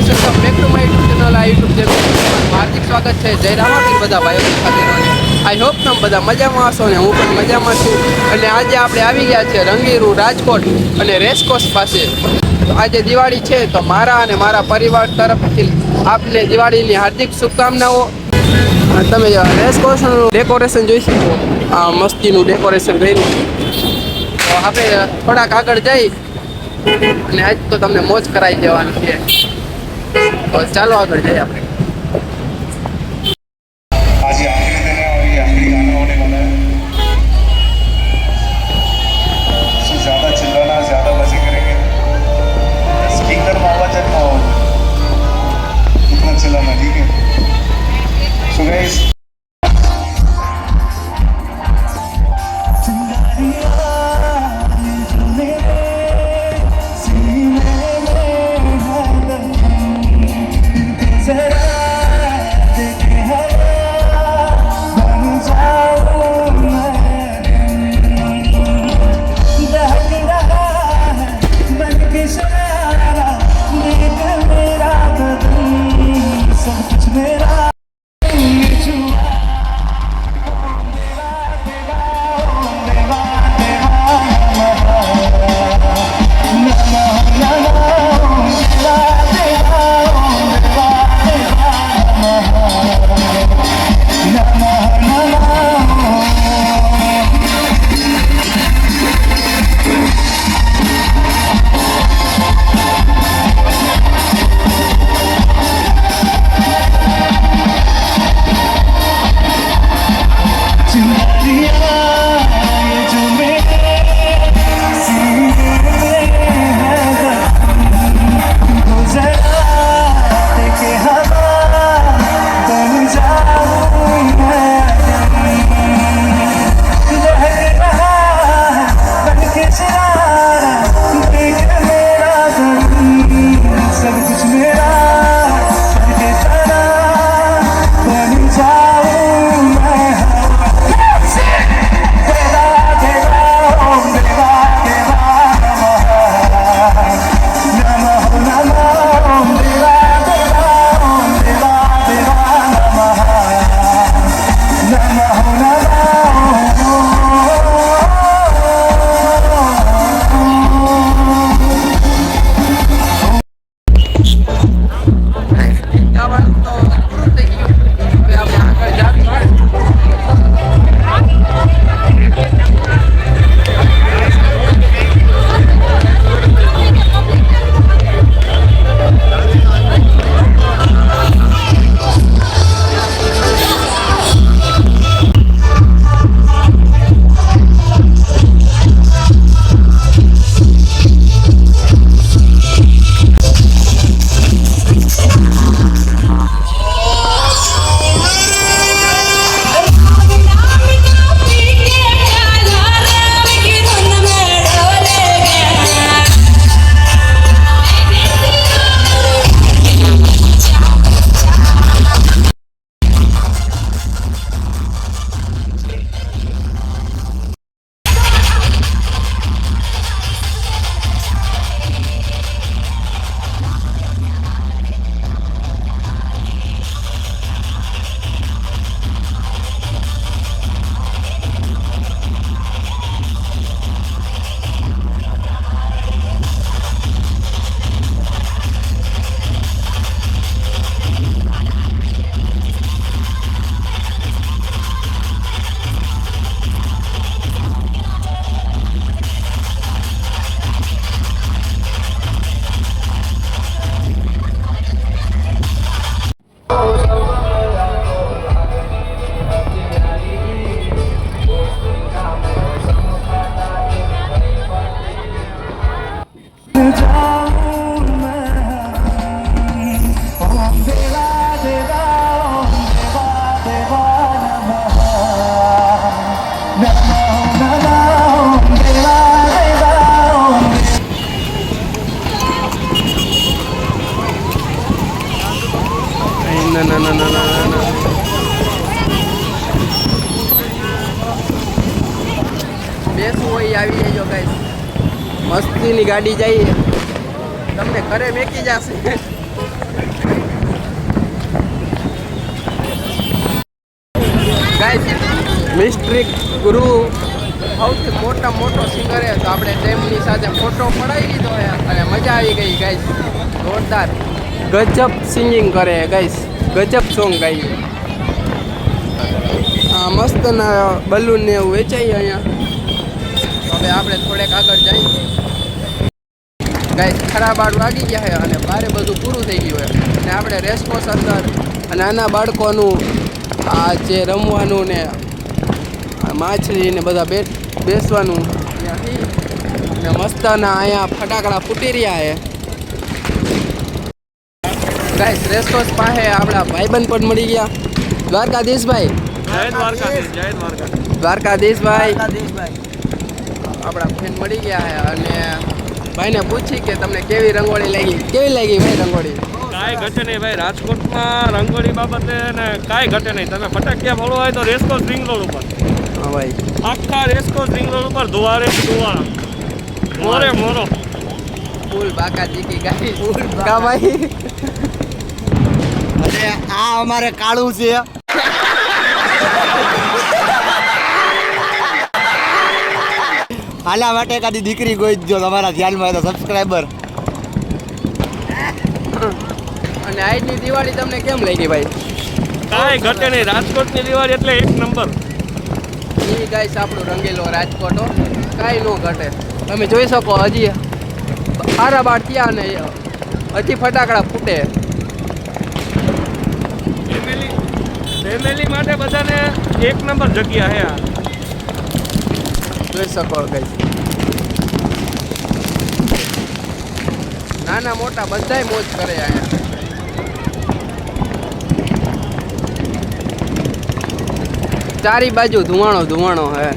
મારા YouTube channel હાર્દિક સ્વાગત છે. જય રામાપીર બધા ભાઈઓ ખાતેરોને આઈ હોપ તમે બધા મજામાં હશો ને હું પણ મજામાં છું. અને આજે આપણે આવી ગયા છે રંગીરું રાજકોટ અને રેસકોર્સ પાસે. તો આજે દિવાળી છે તો મારા અને મારા પરિવાર તરફથી આપને દિવાળીની હાર્દિક શુભકામનાઓ. તમે રેસકોર્સનું ડેકોરેશન જોઈ શકો. આ મસ્તીનું ડેકોરેશન કર્યું. તો આપણે થોડાક આગળ જઈ અને આજ તો તમને મોજ કરાવી દેવાની છે. ચાલો આગળ જઈએ આપણે. भैंस आई जो कई मस्ती गाड़ी जाइए तमने घरे मेकी जा मिस्ट्रिक गुरु सबसे मोटा मोटो सिंगर है तो आपने फेमिली साथ फ़ोटो पड़ाई लीजो है मज़ा आई गई गाइस जोरदार गजब सिंगिंग करे है गाइस गजब सॉन्ग गाई मस्त ना बलून ने वेचाई अँ તો હવે આપણે થોડેક આગળ જઈએ. ગાય ખરાબ બાર વાગી ગયા છે અને બારે બધું પૂરું થઈ ગયું છે. અને આપણે રેસકોસ અંદર નાના બાળકોનું આ જે રમવાનું ને માછલી ને બધા બેસવાનું અને ને મસ્તના અહીંયા ફટાકડા ફૂટી રહ્યા છે. ગાઈસ રેસકોર્સ પાસે આપણા ભાઈબંધ પણ મળી ગયા. દ્વારકાધીશભાઈ. જય દ્વારકાધીશ જય દ્વારકાધીશ. દ્વારકાધીશભાઈ. આપણા ફ્રેન્ડ મળી ગયા છે અને ભાઈને પૂછી કે તમને કેવી રંગોળી લાગી? કેવી લાગી ભાઈ રંગોળી? કાંઈ ઘટે નહીં ભાઈ રાજકોટમાં રંગોળી બાબતે ને કાંઈ ઘટે નહીં. તમે ફટાકિયા ભળો હોય તો રેસકોર્સ રિંગ રોડ ઉપર. હા ભાઈ. આખા રેસકોર્સ રિંગ રોડ ઉપર ધુવારે ધુવાળા મોરે મોરો. ફૂલ બાકા ચીકી ગાઈ. કા ભાઈ? અને આ અમારે કાળું છે. આના માટે કદી દીકરી કોઈ જો તમારા ધ્યાનમાં હોય તો સબસ્ક્રાઈબર અને આજની દિવાળી તમને કેમ લાગી ભાઈ? કાંઈ ઘટે નહીં. રાજકોટની દિવાળી એટલે એક નંબર. એ ગાઈસ આપણો રંગેલો રાજકોટ. હો. કાંઈ ન ઘટે. તમે જોઈ શકો હજી હારા બાર થયા ને હજી ફટાકડા ફૂટે. ફેમિલી ફેમિલી માટે બધાને એક નંબર જગ્યા છે આ. જોઈ શકો ગઈ નાના મોટા બધાય મોજ કરે અહીંયા ચારી બાજુ ધુવાણો ધુવાણો હે.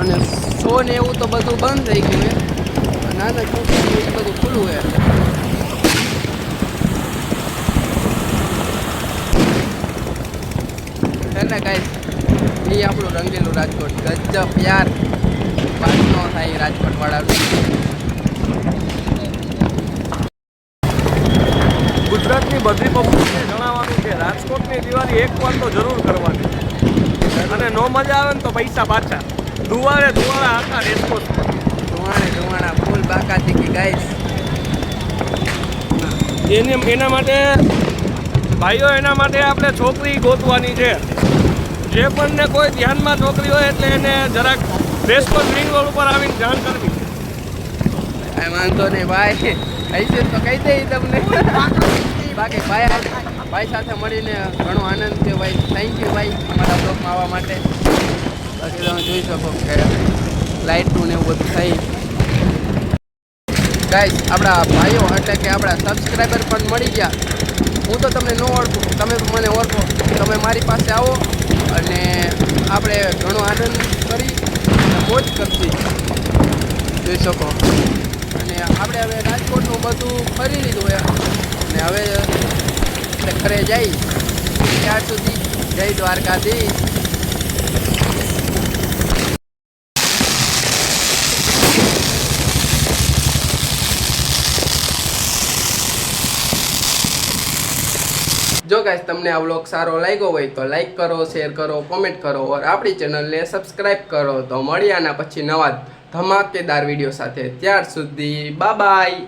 અને સો ને એવું તો બધું બંધ થઈ ગયું હે. નાના છોકરા એ બધું ખુલ્લું હે. એને ને એ આપણું રંગેલું રાજકોટ. ગજબ યાર. વાત નો થાય રાજકોટ વાળાનું ગુજરાતની બધી પબ્લિકને જણાવવાનું કે રાજકોટની દિવાળી એક વાર તો જરૂર કરવાની. અને નો મજા આવે ને તો પૈસા પાછા. ધુવારે ધુવાળા આખા રેસકોટ ધુવાણે ધુવાણા ફૂલ બાકા ચીકી ગાઈસ. એને એના માટે ભાઈઓ એના માટે આપણે છોકરી ગોતવાની છે. જે પણ ને કોઈ ધ્યાનમાં છોકરી હોય એટલે એને જરાક રેસકોર્સ રિંગ રોડ ઉપર આવીને જાણ કરવી. કાંઈ વાંધો નહીં, ભાઈ. હૈસે તો કહી દઈ તમને. બાકી ભાઈ ભાઈ સાથે મળીને ઘણો આનંદ થયો, ભાઈ. થેન્ક યુ ભાઈ, અમારા બ્લોકમાં આવવા માટે. બાકી તમે જોઈ શકો કે લાઇટનું ને એવું બધું થઈ. ગાઈસ આપણા ભાઈઓ એટલે કે આપણા સબસ્ક્રાઈબર પણ મળી ગયા. હું તો તમને ન ઓળખું. તમે મને ઓળખો. તમે મારી પાસે આવો. અને આપણે ઘણો આનંદ કરી મોજ કરતી જોઈ શકો. અને આપણે હવે રાજકોટનું બધું ફરી લીધું હોય અને હવે ઘરે જઈ ત્યાર સુધી જય દ્વારકાધીશ. જો ગાઈસ તમને આ વ્લોગ સારો લાગ્યો હોય તો લાઈક કરો શેર કરો કોમેન્ટ કરો ઓર આપણી ચેનલને સબસ્ક્રાઈબ કરો. તો મળ્યાના પછી નવા ધમાકેદાર વીડિયો સાથે. ત્યાર સુધી બાય બાય